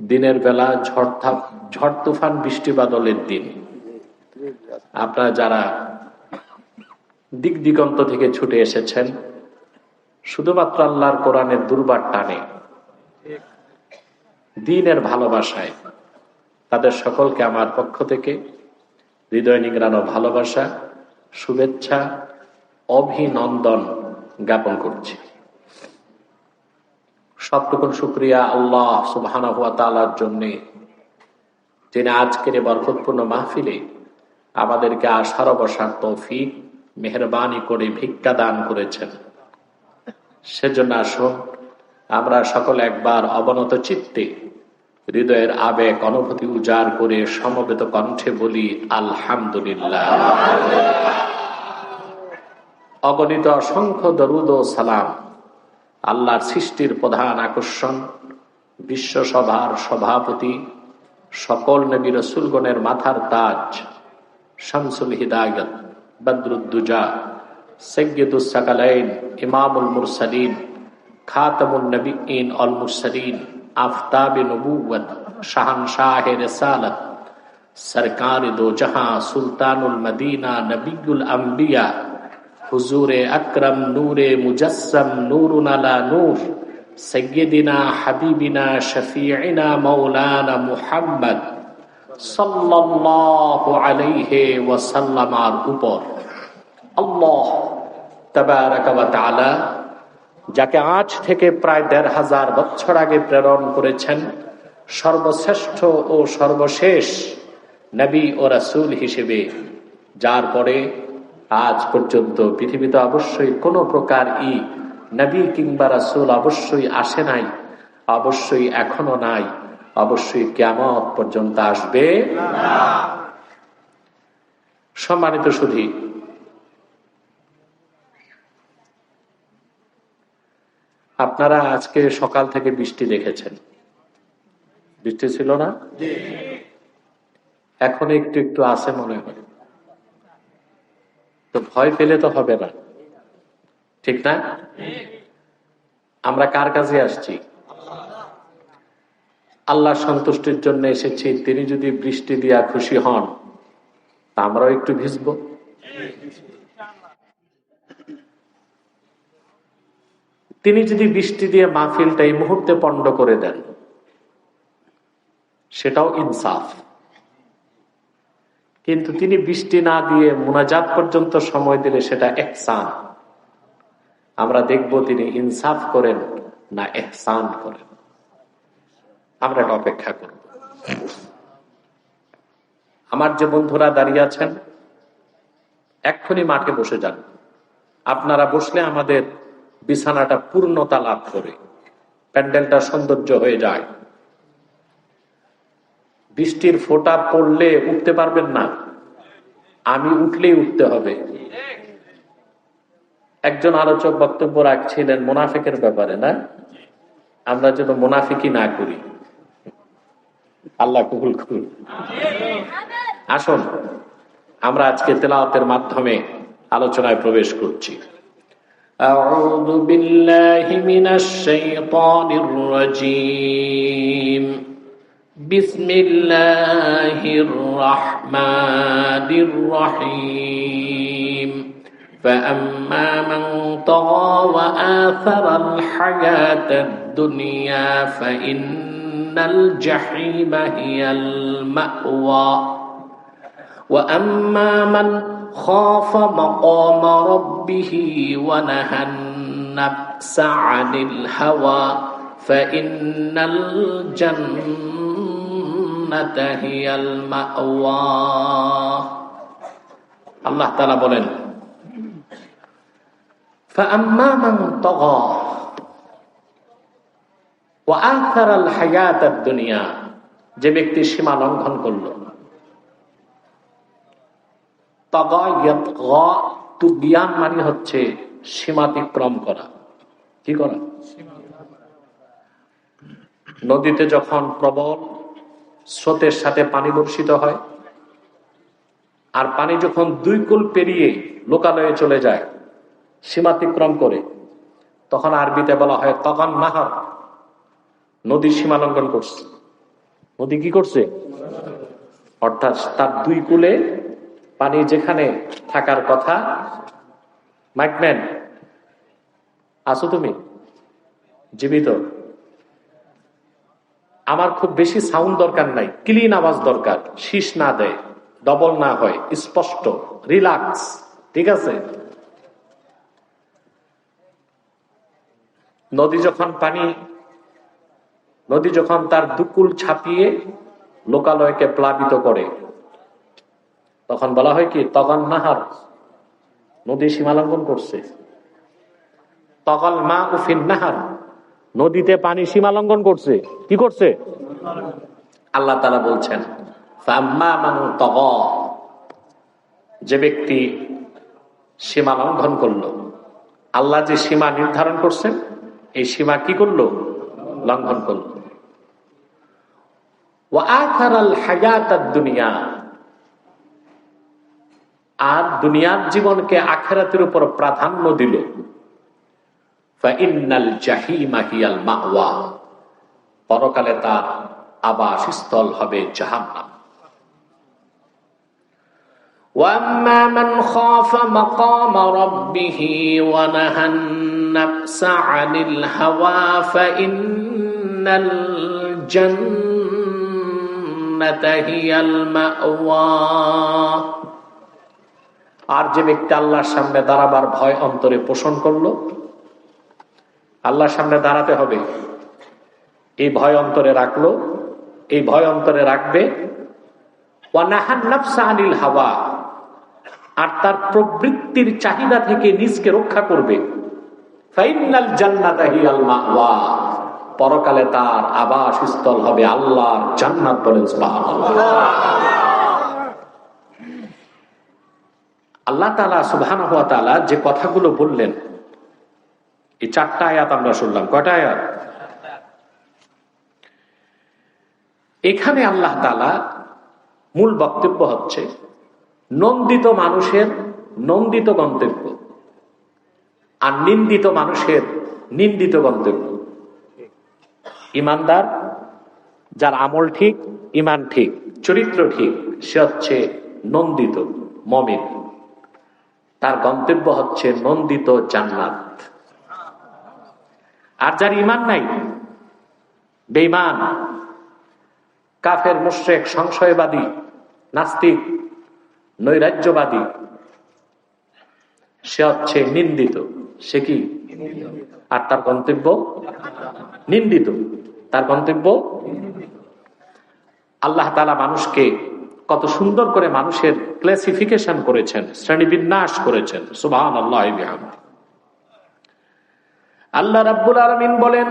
দিনের বেলা ঝড় তুফান, বৃষ্টি বাদলের দিন। আপনারা যারা দিক দিগন্ত থেকে ছুটে এসেছেন, শুধুমাত্র আল্লাহর কোরআনের দুর্বার টানে, দিনের ভালোবাসায় তাদের সকলকে আমার পক্ষ থেকে হৃদয় নিংড়ানো ভালোবাসা, শুভেচ্ছা, অভিনন্দন জ্ঞাপন করছি। সবটুকুন শুক্রিয়া আল্লাহ সুবাহানা জন্যে। যিনি আজকের বরকতপূর্ণ মাহফিলে আমাদেরকে আশার বসার তৌফিক, মেহরবানি করে ভিক্ষা দান করেছেন। সেজন্য আসুন, আমরা সকলে একবার অবনত চিত্তে হৃদয়ের আবেগ, অনুভূতি উজাড় করে সমবেত কণ্ঠে বলি, আলহামদুলিল্লাহ। অগণিত অসংখ্য দরুদ ও সালাম আল্লাহর সৃষ্টির প্রধান আকর্ষণ, বিশ্বসভার সভাপতি, সকল নবী রসুলগণের মাথার তাজ, শামসুল হিদায়ত, বদরুদ্দুজা সৈয়দুসাকালাইন ইমামুল মুরসালিন খাতমুল নবীন অল মুরসালিন, আফতাব নবুয়ত শাহনশাহ রসালত, সরকার দো জাহাঁ সুলতানুল মদিনা নবীল আম্বিয়া হুজুরে আকরম, নূরে মুজসম নুরুন আলা নূর সৈয়দিনা হাবিবিনা শফিনা মৌলানা মুহাম্মদ সাল্লাল্লাহু আলাইহি ওয়াসাল্লামার উপর। আল্লাহ তাবারাকা ওয়া তাআলা যাকে আজ থেকে প্রায় দেড় হাজার বছর আগে প্রেরণ করেছেন, সর্বশ্রেষ্ঠ ও সর্বশেষ নবী ও রাসূল হিসেবে, যার পরে আজ পর্যন্ত পৃথিবীতে অবশ্যই কোনো প্রকার ই নবী কিংবা রাসুল অবশ্যই আসে নাই অবশ্যই এখনও নাই অবশ্যই কেমন পর্যন্ত আসবে সম্মানিত সুধী আপনারা আজকে সকাল থেকে বৃষ্টি দেখেছেন। বৃষ্টি ছিল না? এখন একটু একটু আছে মনে হয়। তো ভয় পেলে তো হবে না। ঠিক না? আমরা কার কাছে আসছি? আল্লাহ সন্তুষ্টির জন্য এসেছি। তিনি যদি বৃষ্টি দিয়া খুশি হন, তা আমরাও একটু ভিজব। তিনি যদি বৃষ্টি দিয়ে মাহফিলটা এই মুহূর্তে পণ্ড করে দেন, সেটাও ইনসাফ। কিন্তু তিনি বৃষ্টি না দিয়ে মোনাজাত পর্যন্ত সময় দিলে সেটা এহসান। আমরা দেখব তিনি ইনসাফ করেন না এহসান করেন। আমরা এটা অপেক্ষা করব। আমার যে বন্ধুরা দাঁড়িয়ে আছেন, এক্ষুনি মাঠে বসে যান। আপনারা বসলে আমাদের বিছানাটা পূর্ণতা লাভ করে, প্যান্ডেলটা সৌন্দর্য হয়ে যায়। বৃষ্টির ফোটা পড়লে উঠতে পারবেন না আমি উঠলেই উঠতে হবে একজন আলোচক বক্তব্য রাখছিলেন মোনাফিকের ব্যাপারে না আমরা যেন মোনাফিকি না করি আল্লাহ কবুল করুন আসুন আমরা আজকে তেলাওয়াতের মাধ্যমে আলোচনায় প্রবেশ করছি أعوذ بالله من الشيطان الرجيم بسم الله الرحمن الرحيم. فأما من طغى وآثر الحياة الدنيا فإن الجحيم هي المأوى. وأما من خاف مقام ربه ونهى النفس عن الهوى فإن الجنة আল্লাহ তারা বলেন দুনিয়া। যে ব্যক্তি সীমা লঙ্ঘন করল। তুবিয়ান মানে হচ্ছে সীমাতিক্রম করা। কি করা? নদীতে যখন প্রবল স্রোতের সাথে পানি বর্ষিত হয়। আর পানি যখন দুই কুল পেরিয়ে লোকালয়ে চলে যায়, সীমাতিক্রম করে, তখন আরবিতে বলা হয় তখন নাহার, নদীর সীমা লঙ্ঘন করছে। নদী কি করছে? অর্থাৎ তার দুই কুলে পানি যেখানে থাকার কথা মাইকম্যান আছো তুমি? জীবিত? আমার খুব বেশি সাউন্ড দরকার নাই। ক্লিন আওয়াজ দরকার। শীষ না দেয় ডবল না হয়, স্পষ্ট রিল্যাক্স ঠিক আছে? নদী যখন পানি, নদী যখন তার দুকুল ছাপিয়ে লোকালয়কে প্লাবিত করে, তখন বলা হয় কি তগন নাহার, নদী সীমালঙ্ঘন করছে। তগল মা উফিন নাহার নদীতে পানি সীমা লঙ্ঘন করছে। কি করছে? আল্লাহ তালা বলছেন যে ব্যক্তি সীমা লঙ্ঘন করল, আল্লাহ যে সীমা নির্ধারণ করছেন, এই সীমা কি করল? লঙ্ঘন করল। দুনিয়া। আর দুনিয়ার জীবনকে আখেরাতের উপর প্রাধান্য দিল। পরকালে তার আবাসস্থল হবে জাহান্নাম واما من خاف مقام ربه ونهى النفس عن الهوى فان الجنه هي الماوى আর যে ব্যক্তি আল্লাহর সামনে দাঁড়াবার ভয় অন্তরে পোষণ করলো আল্লাহর সামনে দাঁড়াতে হবে। এই ভয় অন্তরে রাখল, এই ভয় অন্তরে রাখবে। হাওয়া, আর তার প্রবৃত্তির চাহিদা থেকে নিজকে রক্ষা করবে। পরকালে তার আবাসস্থল হবে আল্লাহর জান্নাত আল্লাহ তালা সুবহান যে কথাগুলো বললেন এই চারটা আয়াত আমরা শুনলাম। কয়টা আয়াত? এখানে আল্লাহ তালা মূল বক্তব্য হচ্ছে, নন্দিত মানুষের নন্দিত গন্তব্য আর নিন্দিত মানুষের নিন্দিত গন্তব্য। ইমানদার, যার আমল ঠিক, ইমান ঠিক, চরিত্র ঠিক, সে হচ্ছে নন্দিত মমিন। তার গন্তব্য হচ্ছে নন্দিত জান্নাত। আর যার ইমান নাই বেইমান কাফের, মুশ্রেক, সংশয়বাদী, নাস্তিক, নৈরাজ্যবাদী, সে হচ্ছে নিন্দিত। সে কি? আর তার গন্তব্য? নিন্দিত। তার গন্তব্য? আল্লাহ তালা মানুষকে কত সুন্দর করে মানুষের ক্লাসিফিকেশন করেছেন, শ্রেণীবিন্যাস করেছেন। সুবাহ আল্লাহ আল্লাহ রাব্বুল আলমিন বলেন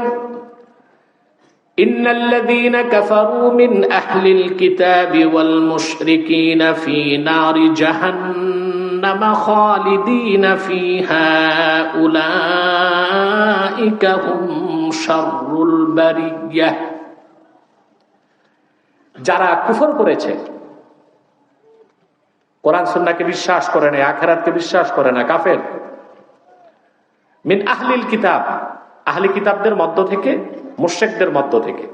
إن الذين كفروا من أهل الكتاب والمشركين في نار جهنم خالدين فيها أولئك هم شر البرية যারা কুফর করেছে কোরআন সুন্নাকে বিশ্বাস করে না আখেরাতকে বিশ্বাস করে না কাফের মিন আহলিল কিতাব, আহলি কিতাবদের মধ্য থেকে মুর্শেকদের মধ্য থেকে।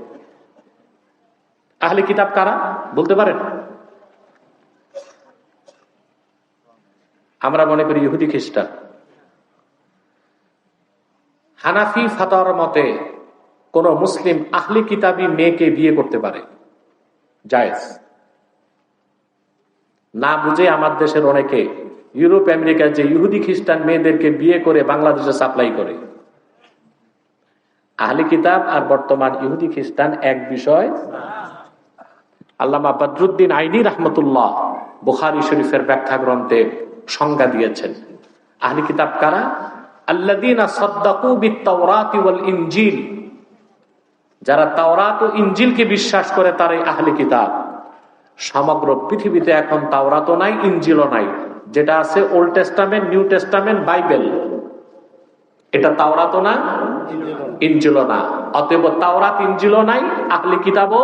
আহলি কিতাব কারা? বলতে পারেন? আমরা মনে করি ইহুদি খ্রিস্টান। হানাফি ফাতার মতে কোন মুসলিম আহলি কিতাবি মেয়েকে বিয়ে করতে পারে। জায়েজ। না বুঝে আমার দেশের অনেকে ইউরোপ আমেরিকার যে ইহুদি খ্রিস্টান মেয়েদেরকে বিয়ে করে বাংলাদেশে সাপ্লাই করে। আহলি কিতাব আর বর্তমান ইহুদি খ্রিস্টান এক বিষয়। আল্লামা বদরুদ্দিন আইনি রহমতুল্লাহ বুখারি শরীফের ব্যাখ্যা গ্রন্থে সংজ্ঞা দিয়েছেন। আহলি কিতাব কারা? ইনজিল। যারা তাওরাত ও ইঞ্জিলকে বিশ্বাস করে তারাই আহলি কিতাব। সমগ্র পৃথিবীতে এখন তাওরাতও নাই ইঞ্জিলও নাই। যেটা আছে Old Testament New Testament Bible এটা তাওরাতো না? ইঞ্জিল না। অতএব তাওরাত ইঞ্জিল নাই, আহলি কিতাবও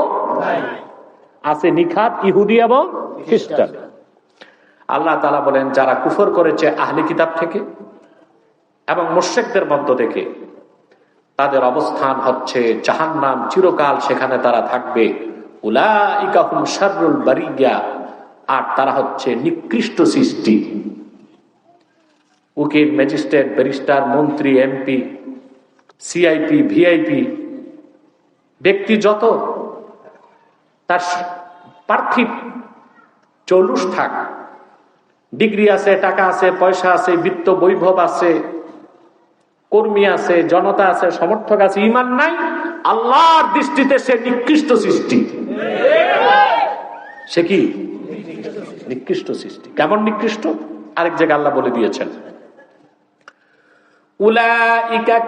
আছে নিখাত, ইহুদি এবং খ্রিস্টান। আল্লাহ তালা বলেন, যারা কুফর করেছে আহলি কিতাব থেকে এবং মোর্শেকদের মধ্য থেকে, তাদের অবস্থান হচ্ছে জাহান্নাম, চিরকাল সেখানে তারা থাকবে। উলাইকাহুম শাররুল বারিয়া। আর তারা হচ্ছে নিকৃষ্ট সৃষ্টি। উকিল, ম্যাজিস্ট্রেট, ব্যারিস্টার, মন্ত্রী, এমপি, সিআইপি, ভিআইপি, ব্যক্তি যত, তার পার্থিব চৌলুস থাক। ডিগ্রি আছে, টাকা আছে, পয়সা আছে, বিত্ত বৈভব আছে, কর্মী আছে, জনতা আছে, সমর্থক আছে, ইমান নাই, আল্লাহর দৃষ্টিতে সে নিকৃষ্ট সৃষ্টি। সে কি? নিকৃষ্ট সৃষ্টি। কেমন নিকৃষ্ট? আরেক জায়গায় আল্লাহ বলে দিয়েছেন। উলাইকা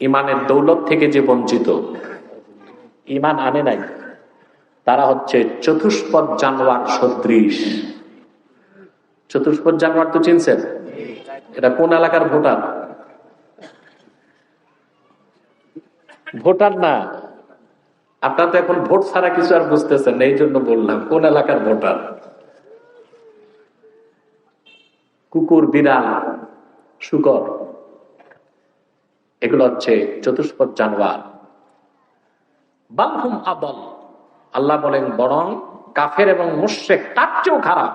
ইমানের দৌলত থেকে যে বঞ্চিত। ইমান আনে নাই। তারা হচ্ছে চতুষ্পদ জানোয়ার সদৃশ। চতুষ্পদ জানোয়ার তো চিনছেন? এটা কোন এলাকার ভোটার? ভোটার না। আপনারা তো এখন ভোট ছাড়া কিছু আর বুঝতেছেন এই জন্য বললাম কোন এলাকার ভোটার? কুকুর বিড়াল শুকর এগুলো হচ্ছে চতুষ্পদ জানোয়ার। বালহুম আদল। আল্লাহ বলেন বরং কাফের এবং মুশেক তার চেয়েও খারাপ।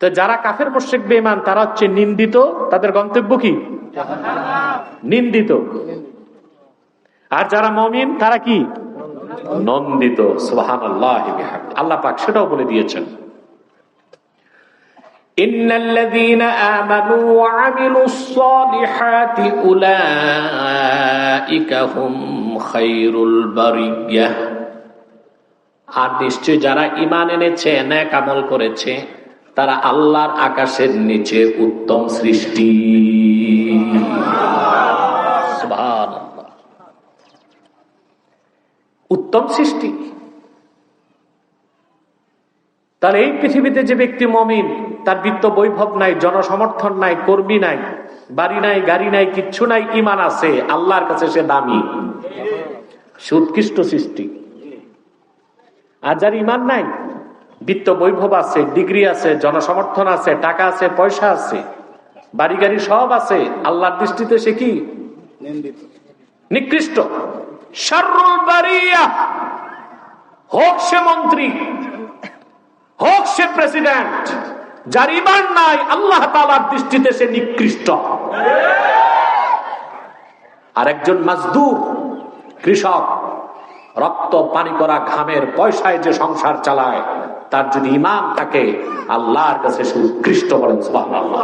তো যারা কাফের মুশেক বেমান তারা হচ্ছে নিন্দিত তাদের গন্তব্য কি নিন্দিত আর যারা মমিন তারা কি নন্দিত সুহান আল্লাহ আল্লাহ পাক সেটাও বলে দিয়েছেন إن الذين آمنوا وعملوا الصالحات أولئك هم خير البرية আর নিশ্চয় যারা ইমান এনেছে ন্যাক আমল করেছে তারা আল্লাহর আকাশের নিচে উত্তম সৃষ্টি। উত্তম সৃষ্টি। তাহলে এই পৃথিবীতে যে ব্যক্তি মমিন, তার বিত্ত বৈভব নাই, জনসমর্থন নাই, কর্মী নাই, বাড়ি নাই, গাড়ি নাই, কিচ্ছু নাই ইমান আছে, আল্লাহর কাছে সে দামি। সে উৎকৃষ্ট সৃষ্টি। আর যার ইমান নাই বিত্ত বৈভব আছে ডিগ্রি আছে জনসমর্থন আছে টাকা আছে পয়সা আছে বাড়ি গাড়ি সব আছে। আল্লাহর দৃষ্টিতে সে কি? নিকৃষ্ট। হোক সে মন্ত্রী হোক সে প্রেসিডেন্ট যার ইমান নাই আল্লাহ তালার দৃষ্টিতে সে নিকৃষ্ট। আর একজন মাজদুর কৃষক রক্ত পানি করা ঘামের পয়সায় যে সংসার চালায় তার যদি ইমান থাকে আল্লাহর কাছে সুকৃষ্ট বলেন সুবহানাল্লাহ।